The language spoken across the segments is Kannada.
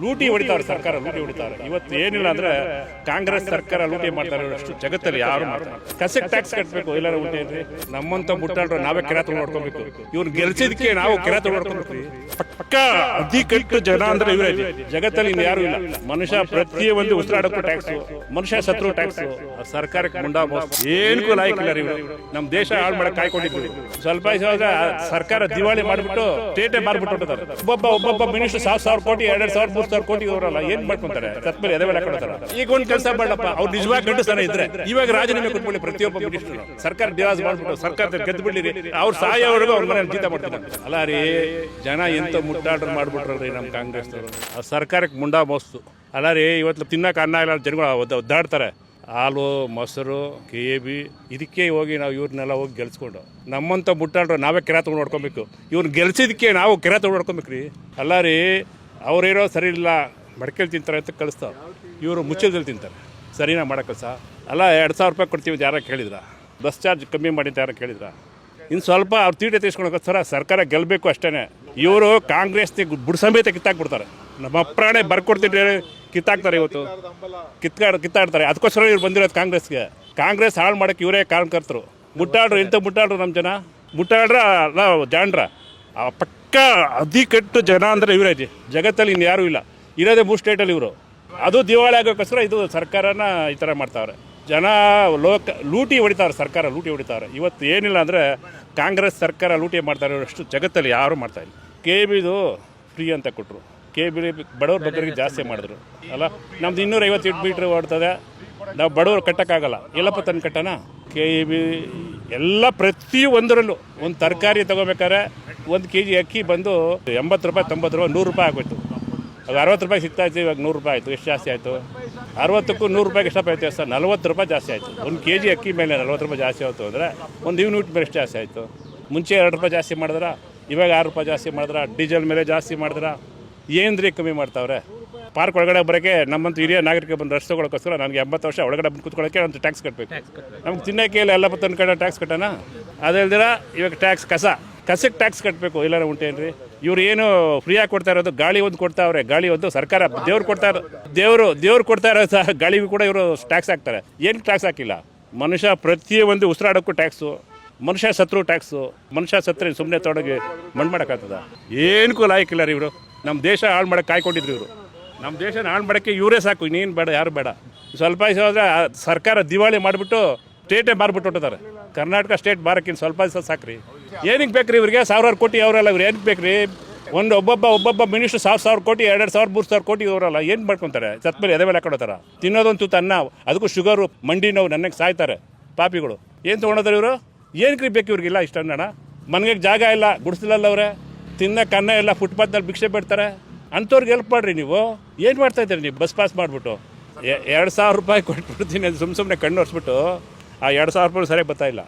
ಲೂಟಿ ಹೊಡಿತಾರೆ ಸರ್ಕಾರ, ಲೂಟಿ ಹೊಡಿತಾರೆ ಇವತ್ತು ಏನಿಲ್ಲ ಅಂದ್ರೆ ಕಾಂಗ್ರೆಸ್ ಸರ್ಕಾರ ಲೂಟಿ ಮಾಡ್ತಾರೆ ಅಷ್ಟು ಜಗತ್ತಲ್ಲಿ ಯಾರು ಮಾಡ್ತಾರೆ ಕಸಕ್ಕೆ ಟ್ಯಾಕ್ಸ್ ಕಟ್ಟಬೇಕು ಎಲ್ಲರೂ ಊಟ ಇದ್ರಿ ನಮ್ಮಂತ ಮುಟ್ಟಾಡ್ರು ನಾವೇ ಕೆರೆ ನೋಡ್ಕೊಬೇಕು ಇವ್ರು ಗೆಲ್ಸಿದಕ್ಕೆ ನಾವು ಕೆರೆ ತೊಗೊಂಡು ನೋಡ್ಕೊಬೇಕು ಪಕ್ಕ ಅತಿ ಜನ ಅಂದ್ರೆ ಇವರೇ ಜಗತ್ತಲ್ಲಿ ಇನ್ನು ಯಾರು ಇಲ್ಲ. ಮನುಷ್ಯ ಪ್ರತಿಯೊಂದು ಉಸಿರಾಡಕ್ಕೂ ಟ್ಯಾಕ್ಸ್ ಮನುಷ್ಯ ಸತ್ರು ಟ್ಯಾಕ್ಸ್ ಸರ್ಕಾರಕ್ಕೆ ಮುಂಡಾ ಏನಕ್ಕೂ ಲಾಯಕ್ಕಿಲ್ಲ ಇವರು. ನಮ್ಮ ದೇಶ ಹಾಳು ಮಾಡಕ್ ಕಾಯ್ಕೊಂಡಿದ್ವಿ ಸ್ವಲ್ಪ ಸರ್ಕಾರ ದಿವಾಳಿ ಮಾಡಿಬಿಟ್ಟು ಸ್ಟೇಟೇ ಮಾರ್ಬಿಟ್ಟು. ಒಬ್ಬೊಬ್ಬ ಒಬ್ಬೊಬ್ಬ ಮಿನಿಸ್ಟರ್ ಸಾವಿರ ಸಾವಿರ ಕೋಟಿ ಎರಡ್ ಸಾವಿರ ಮೂರ್ ಸಾವಿರ ಕೋಟಿ ಅವರಲ್ಲ ಏನ್ ಮಾಡ್ಕೊಂತಾರೆ? ಸತ್ಮೇಲೆ ಎದೆ ಮೇಲೆ ಹಾಕೊಳ್ತಾರೆ ಈಗ ಒಂದು ಕೆಲಸ ಮಾಡಪ್ಪ ಅವ್ರು ನಿಜವಾಗಿ ಗಂಡಸನ ಇದ್ರೆ. ಇವಾಗ ರಾಜೀನಾಮೆ ಕೊಟ್ಬಿಡಿ ಪ್ರತಿಯೊಬ್ಬ ಮಿನಿಸ್ಟರ್ ಸರ್ಕಾರ ಡಿರಾಜ್ ಮಾಡ್ಬಿಟ್ಟು ಸರ್ಕಾರ ಗೆದ್ದು ಬಿಡ್ಲಿರಿ ಅವ್ರು ಸಾಯೋವರೆಗೂ ಅವ್ರ ಮನೇಲಿ ಜೀತ ಮಾಡ್ತಾರೆ ಅಲ್ಲ ರೀ ಜನ ಎಂತ ಮುಟ್ಟಾಟ ಮಾಡ್ಬಿಟ್ರಲ್ರಿ ನಮ್ಮ ಕಾಂಗ್ರೆಸ್ ಸರ್ಕಾರಕ್ಕೆ ಮುಂಡಾ ಮೋಸ್ತು. ಅಲ್ಲ ರೀ ಇವತ್ತು ತಿನ್ನಕ್ಕೆ ಅನ್ನ ಇಲ್ಲ ಜನಗಳು ಒದ್ದ- ಒದ್ದಾಡ್ತಾರೆ. ಹಾಲು ಮೊಸರು ಕೆ ಎ ಬಿ ಇದಕ್ಕೆ ಹೋಗಿ ನಾವು ಇವ್ರನ್ನೆಲ್ಲ ಹೋಗಿ ಗೆಲ್ಸ್ಕೊಂಡು. ನಮ್ಮಂತ ಮುಟ್ಟಾಡ್ರು ನಾವೇ ಕೆರೆ ತೊಗೊಂಡು ನೋಡ್ಕೊಬೇಕು ಇವ್ರನ್ನ ಗೆಲ್ಸಿದಕ್ಕೆ ನಾವು ಕೆರೆ ತೊಗೊಂಡು ನೋಡ್ಕೊಬೇಕು ರೀ ಅಲ್ಲ ರೀ ಅವ್ರೇನೋ ಸರಿ ಇಲ್ಲ, ಮಡಿಕೇಲಿ ತಿಂತಾರೆ ಅಂತ ಕಳಿಸ್ತಾವೆ. ಇವರು ಮುಚ್ಚಿದಲ್ಲಿ ತಿಂತಾರೆ. ಸರಿನಾ ಮಾಡೋ ಕೆಲಸ ಅಲ್ಲ, ಎರಡು ಸಾವಿರ ರೂಪಾಯಿ ಕೊಡ್ತೀವಿ ಅಂತ ಯಾರ ಕೇಳಿದ್ರ? ಬಸ್ ಚಾರ್ಜ್ ಕಮ್ಮಿ ಮಾಡಿ ಯಾರು ಕೇಳಿದ್ರ? ಇನ್ನು ಸ್ವಲ್ಪ ಅವ್ರು ತೀಟೆ ತೀರ್ಸ್ಕೊಳಕ್ಕೋಸ್ಕರ ಸರ್ಕಾರ ಗೆಲ್ಲಬೇಕು ಅಷ್ಟೇ ಇವರು ಕಾಂಗ್ರೆಸ್ನಿಗೆ ಬುಡ ಸಮೇತ ಕಿತ್ತಾಕ್ಬಿಡ್ತಾರೆ. ನಮ್ಮ ಪ್ರಾಣೆ ಬರ್ಕೊಡ್ತಿದ್ರೆ ಕಿತ್ತಾಕ್ತಾರೆ ಇವತ್ತು. ಕಿತ್ತಾಡ್ ಕಿತ್ತಾಡ್ತಾರೆ. ಅದಕ್ಕೋಸ್ಕರ ಇವ್ರು ಬಂದಿರೋದು ಕಾಂಗ್ರೆಸ್ಗೆ. ಕಾಂಗ್ರೆಸ್ ಹಾಳು ಮಾಡೋಕ್ಕೆ ಇವರೇ ಕಾರಣಕರ್ತರು ಮುಟ್ಟಾಡ್ರು ಇಂಥ ಮುಟ್ಟಾಡ್ರು ನಮ್ಮ ಜನ? ಮುಟ್ಟಾಡ್ರ, ಅಲ್ಲ ಜಾಣ್ರ ಆ ಪಕ್ಕ ಅತಿ ಕೆಟ್ಟು ಜನ ಅಂದರೆ ಇವರೇ. ಜಗತ್ತಲ್ಲಿ ಇನ್ನು ಯಾರೂ ಇಲ್ಲ. ಇರೋದೇ ಮೂರು ಸ್ಟೇಟಲ್ಲಿ ಇವರು. ಅದು ದಿವಾಳಿ ಆಗೋಕ್ಕೋಸ್ಕರ ಇದು ಸರ್ಕಾರನ ಈ ಥರ ಮಾಡ್ತಾವ್ರೆ. ಜನ ಲೋಕ ಲೂಟಿ ಹೊಡಿತಾರೆ ಸರ್ಕಾರ ಲೂಟಿ ಹೊಡಿತಾರೆ ಇವತ್ತು ಏನಿಲ್ಲ ಅಂದರೆ ಕಾಂಗ್ರೆಸ್ ಸರ್ಕಾರ ಲೂಟಿ ಮಾಡ್ತಾರೆ ಅಷ್ಟು ಜಗತ್ತಲ್ಲಿ ಯಾರೂ ಮಾಡ್ತಾ ಇಲ್ಲ. ಕೆ ಬಿದು ಫ್ರೀ ಅಂತ ಕೊಟ್ಟರು ಕೆ ಬಿ ಬಡವ್ರ ಬಗ್ಗರಿಗೆ ಜಾಸ್ತಿ ಮಾಡಿದ್ರು. ಅಲ್ಲ, ನಮ್ದು ಇನ್ನೂರ ಐವತ್ತು ಮೀಟ್ರ್ ಓಡ್ತದೆ. ನಾವು ಬಡವರು ಕಟ್ಟೋಕ್ಕಾಗಲ್ಲ. ಎಲ್ಲಪ್ಪ ತಂದು ಕಟ್ಟೋಣ ಕೆ ಬಿ ಎಲ್ಲ ಪ್ರತಿಯೊಂದರಲ್ಲೂ ಒಂದು ತರಕಾರಿ ತೊಗೋಬೇಕಾದ್ರೆ ಒಂದು ಕೆ ಜಿ ಅಕ್ಕಿ ಬಂದು ಎಂಬತ್ತು ರೂಪಾಯಿ ತೊಂಬತ್ತು ರೂಪಾಯಿ ನೂರು ರೂಪಾಯಿ ಆಗೋಯ್ತು. ಅದು ಅರವತ್ತು ರೂಪಾಯಿ ಸಿಗ್ತಾ ಇತ್ತು ಇವಾಗ ನೂರು ರೂಪಾಯಿ ಆಯಿತು. ಎಷ್ಟು ಜಾಸ್ತಿ ಆಯಿತು? ಅರವತ್ತಕ್ಕೂ ನೂರು ರೂಪಾಯಿಗೆ ಎಷ್ಟಪ್ಪ ಸರ್? ನಲ್ವತ್ತು ರೂಪಾಯಿ ಜಾಸ್ತಿ ಆಯಿತು. ಒಂದು ಕೆ ಜಿ ಅಕ್ಕಿ ಮೇಲೆ ನಲ್ವತ್ತು ರೂಪಾಯಿ ಜಾಸ್ತಿ ಆಯಿತು ಅಂದರೆ ಒಂದು ಯೂನಿಟ್ ಮೇಲೆ ಎಷ್ಟು ಜಾಸ್ತಿ ಆಯಿತು? ಮುಂಚೆ ಎರಡು ರೂಪಾಯಿ ಜಾಸ್ತಿ ಮಾಡಿದ್ರೆ? ಇವಾಗ ಆರು ರೂಪಾಯಿ ಜಾಸ್ತಿ ಮಾಡಿದ್ರೆ? ಡೀಸೆಲ್ ಮೇಲೆ ಜಾಸ್ತಿ ಮಾಡಿದ್ರ? ರೀ ಕಮ್ಮಿ ಮಾಡ್ತಾವ್ರೆ? ಪಾರ್ಕ್ ಒಳಗಡೆ ಬರೋಕ್ಕೆ ನಮ್ಮಂತ ಹಿರಿಯ ನಾಗರಿಕ ಬಂದು ರಸ್ತೆ ತಗೊಳಕ್ಕೋಸ್ಕರ ನನಗೆ ಎಂಬತ್ತು ವರ್ಷ ಒಳಗಡೆ ಬಂದು ಕೂತ್ಕೊಳ್ಳೋಕ್ಕೆ ಒಂದು ಟ್ಯಾಕ್ಸ್ ಕಟ್ಟಬೇಕು ನಮ್ಗೆ ತಿನ್ನೋಕೆ ಇಲ್ಲ ಎಲ್ಲ ತಂದು ಕಡೆ ಟ್ಯಾಕ್ಸ್ ಕಟ್ಟೋಣ? ಅದಲ್ದಿರ ಇವಾಗ ಟ್ಯಾಕ್ಸ್ ಕಸ. ಕಸಕ್ಕೆ ಟ್ಯಾಕ್ಸ್ ಕಟ್ಟಬೇಕು ಇಲ್ಲಾರ ಉಂಟೇನ್ರಿ? ಇವ್ರು ಏನು ಫ್ರೀಯಾಗಿ ಕೊಡ್ತಾ ಇರೋದು, ಗಾಳಿ ಒಂದು ಕೊಡ್ತಾ ಅವ್ರೆ, ಗಾಳಿ ಒಂದು ಸರ್ಕಾರ ದೇವ್ರು ಕೊಡ್ತಾ ದೇವರು, ದೇವ್ರು ಕೊಡ್ತಾ ಇರೋ ಗಾಳಿಗೂ ಕೂಡ ಇವರು ಟ್ಯಾಕ್ಸ್ ಹಾಕ್ತಾರೆ. ಏನು ಟ್ಯಾಕ್ಸ್ ಹಾಕಿಲ್ಲ? ಮನುಷ್ಯ ಪ್ರತಿಯೊಂದು ಉಸಿರಾಡೋಕ್ಕೂ ಟ್ಯಾಕ್ಸು ಮನುಷ್ಯ ಸತ್ರು ಟ್ಯಾಕ್ಸು ಮನುಷ್ಯ ಸತ್ರೆ ಸುಮ್ಮನೆ ತೊಡಗಿ ಮಣ್ಣು ಮಾಡೋಕ್ಕಾಗ್ತದ? ಏನಕ್ಕೂ ಲಾಯಕ್ಕಿಲ್ಲ ರೀ ಇವರು? ನಮ್ಮ ದೇಶ ಹಾಳು ಮಾಡೋಕೆ ಕಾಯ್ಕೊಂಡಿದ್ರು ಇವರು. ನಮ್ಮ ದೇಶನ ಹಾಳು ಮಾಡೋಕ್ಕೆ ಇವರೇ ಸಾಕು, ಇನ್ನೇನು ಬೇಡ, ಯಾರು ಬೇಡ. ಸ್ವಲ್ಪ ದಿವಸ ಸರ್ಕಾರ ದಿವಾಳಿ ಮಾಡಿಬಿಟ್ಟು ಸ್ಟೇಟೇ ಮಾರ್ಬಿಟ್ಟು ಹೊಟ್ಟಿದ್ದಾರೆ ಕರ್ನಾಟಕ ಸ್ಟೇಟ್ ಮಾರಕ್ಕಿಂತ ಸ್ವಲ್ಪ ದಿವಸ ಸಾಕ್ರಿ. ಏನಕ್ಕೆ ಬೇಕ್ರಿ ಇವರಿಗೆ? ಸಾವಿರಾರು ಕೋಟಿ ಅವರಲ್ಲ ಇವ್ರು. ಏನಕ್ಕೆ ಬೇಕ್ರಿ? ಒಂದು ಒಬ್ಬೊಬ್ಬ ಒಬ್ಬೊಬ್ಬ ಮಿನಿಸ್ಟರ್ ಸಾವಿರ ಸಾವಿರ ಕೋಟಿ, ಎರಡು ಸಾವಿರ, ಮೂರು ಸಾವಿರ ಕೋಟಿ ಅವರಲ್ಲ. ಏನು ಮಾಡ್ಕೊತಾರೆ? ಸತ್ಮೇಲೆ ಎದೆ ಮೇಲೆ ಹಾಕೊಡ್ತಾರ ತಿನ್ನೋದಂತೂ ತನ್ನ. ಅದಕ್ಕೂ ಶುಗರು ಮಂಡಿ ನೋವು ನನಗೆ ಸಾಯ್ತಾರೆ ಪಾಪಿಗಳು. ಏನು ತೊಗೊಂಡೋದ್ರೆ ಇವರು? ಏನಕ್ಕೆ ಬೇಕು ಇವ್ರಿಗಿಲ್ಲ ಅಣ್ಣ ಮನೆಗೆ ಜಾಗ ಇಲ್ಲ, ಗುಡಿಸಲಲ್ಲ ಅವರೇ. ತಿನ್ನಕ್ಕೆ ಅನ್ನ ಇಲ್ಲ ಫುಟ್ಪಾತ್ನಲ್ಲಿ ಭಿಕ್ಷೆ ಬಿಡ್ತಾರೆ. ಅಂಥವ್ರಿಗೆ ಹೆಲ್ಪ್ ಮಾಡಿರಿ ನೀವು. ಏನು ಮಾಡ್ತಾ ಇದ್ದೀರಿ ನೀವು? ಬಸ್ ಪಾಸ್ ಮಾಡಿಬಿಟ್ಟು. ಎರಡು ಸಾವಿರ ರೂಪಾಯಿ ಕೊಟ್ಬಿಡ್ತೀನಿ ಅದು ಸುಮ್ಮ ಸುಮ್ಮನೆ ಕಣ್ಣು ಒರೆಸ್ಬಿಟ್ಟು, ಆ ಎರಡು ಸಾವಿರ ರೂಪಾಯಿ ಸರಿಯಾಗಿ ಬರ್ತಾಯಿಲ್ಲ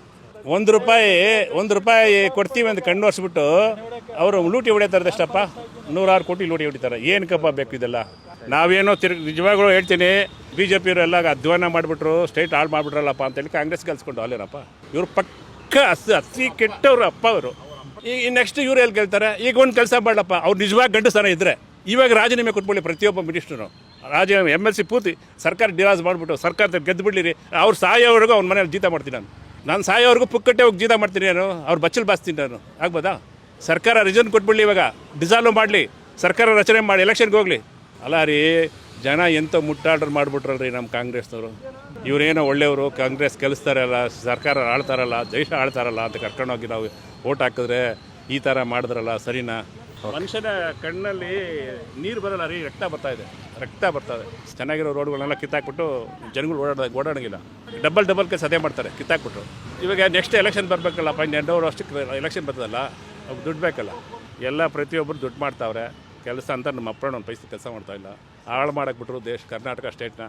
ಒಂದು ರೂಪಾಯಿ ಒಂದು ರೂಪಾಯಿ ಕೊಡ್ತೀವಿ ಅಂತ ಕಣ್ಣು ಒರೆಸ್ಬಿಟ್ಟು ಅವರು ಲೂಟಿ ಹೊಡಿತಾರೆ ಅಷ್ಟಪ್ಪ ನೂರಾರು ಕೋಟಿ ಲೂಟಿ ಹೊಡಿತಾರೆ. ಏನಕ್ಕಪ್ಪ ಬೇಕು ಇದೆಲ್ಲ? ನಾವೇನೋ ತಿರ್ಗಿ, ನಿಜವಾಗ್ಲೂ ಹೇಳ್ತೀನಿ ಬಿ ಜೆ ಪಿಯವರೆಲ್ಲ ಅಧ್ವಾನ ಮಾಡಿಬಿಟ್ರು, ಸ್ಟೇಟ್ ಹಾಳು ಮಾಡಿಬಿಟ್ರಲ್ಲಪ್ಪ ಅಂತೇಳಿ ಕಾಂಗ್ರೆಸ್ ಕಲ್ಸ್ಕೊಂಡು ಅಲ್ಲೇನಪ್ಪ? ಇವ್ರು ಪಕ್ಕ ಅಸ್, ಅತಿ ಕೆಟ್ಟವ್ರು ಅಪ್ಪ ಅವರು. ಈಗ ನೆಕ್ಸ್ಟ್ ಇವ್ರು ಎಲ್ಲಿ ಕೇಳ್ತಾರೆ ಈಗ ಒಂದು ಕೆಲಸ ಮಾಡಲಪ್ಪ. ಅವ್ರು ನಿಜವಾಗಿ ಗಂಡಸನ ಇದ್ದರೆ ಇವಾಗ ರಾಜೀನಾಮೆ ಕೊಟ್ಬಿಡಿ ಪ್ರತಿಯೊಬ್ಬ ಮಿನಿಸ್ಟ್ರು. ರಾಜೀನಾಮೆ ಎಂ ಎಲ್ ಸಿ ಪೂರ್ತಿ ಸರ್ಕಾರ ಡಿರಾಜ್ ಮಾಡಿಬಿಟ್ಟು ಸರ್ಕಾರ ಗೆದ್ದು ಬಿಡ್ಲಿರಿ ಅವ್ರು ಸಾಯೋವರೆಗೂ ಅವ್ನ ಮನೇಲಿ ಜೀತ ಮಾಡ್ತೀನಿ ನಾನು. ನಾನು ಸಾಯೋವರೆಗೂ ಪುಕ್ಕಟ್ಟೆ ಹೋಗಿ ಜೀದ ಮಾಡ್ತೀನಿ ನಾನು. ಅವ್ರು ಬಚ್ಚಲು ಬಾಸ್ತೀನಿ ನಾನು. ಆಗ್ಬೋದಾ? ಸರ್ಕಾರ ರಿಸನ್ ಕೊಟ್ಬಿಡ್ಲಿ ಇವಾಗ. ಡಿಸಾಲ್ವ್ ಮಾಡಲಿ. ಸರ್ಕಾರ ರಚನೆ ಮಾಡಿ ಎಲೆಕ್ಷನ್ಗೆ ಹೋಗಲಿ. ಅಲ್ಲ ರೀ, ಜನ ಎಂತ ಮುಟ್ಟಾಡ್ರ್ ಮಾಡಿಬಿಟ್ರಲ್ರಿ ನಮ್ಮ ಕಾಂಗ್ರೆಸ್ನವರು. ಇವರೇನೋ ಒಳ್ಳೆಯವರು, ಕಾಂಗ್ರೆಸ್ ಕೆಲಸ್ತಾರಲ್ಲ ಸರ್ಕಾರ ಆಳ್ತಾರಲ್ಲ ದೇಶ ಆಳ್ತಾರಲ್ಲ ಅಂತ ಕರ್ಕೊಂಡೋಗಿ ನಾವು ಓಟ್ ಹಾಕಿದ್ರೆ ಈ ಥರ ಮಾಡಿದ್ರಲ್ಲ ಸರಿನಾ? ಮನುಷ್ಯನ ಕಣ್ಣಲ್ಲಿ ನೀರು ಬರಲ್ಲ, ರೀ ರಕ್ತ ಬರ್ತಾ ಇದೆ. ರಕ್ತ ಬರ್ತಾ ಇದೆ. ಚೆನ್ನಾಗಿರೋ ರೋಡ್ಗಳನ್ನೆಲ್ಲ ಕಿತ್ತಾಕ್ಬಿಟ್ಟು ಜನಗಳು ಓಡಾಡ, ಓಡಾಡೋಂಗಿಲ್ಲ. ಡಬಲ್ ಡಬಲ್ ಕೆಲಸ ಅದೇ ಮಾಡ್ತಾರೆ ಕಿತ್ತಾಕ್ಬಿಟ್ಟು ಇವಾಗ ನೆಕ್ಸ್ಟ್ ಎಲೆಕ್ಷನ್ ಬರಬೇಕಲ್ಲಪ್ಪ ಇನ್ನು ಎರಡು ವರ್ಷ ಎಲೆಕ್ಷನ್ ಬರ್ತದಲ್ಲ, ಅವ್ರು ದುಡ್ಡು ಬೇಕಲ್ಲ. ಎಲ್ಲ ಪ್ರತಿಯೊಬ್ಬರು ದುಡ್ಡು ಮಾಡ್ತಾವ್ರೆ. ಕೆಲಸ ಅಂತ ನಮ್ಮ ಅಪ್ಪನ ಒಂದು ಪೈಸೆ ಕೆಲಸ ಮಾಡ್ತಾ ಇಲ್ಲ. ಹಾಳು ಮಾಡಕ್ಕೆ ದೇಶ, ಕರ್ನಾಟಕ ಸ್ಟೇಟ್ನ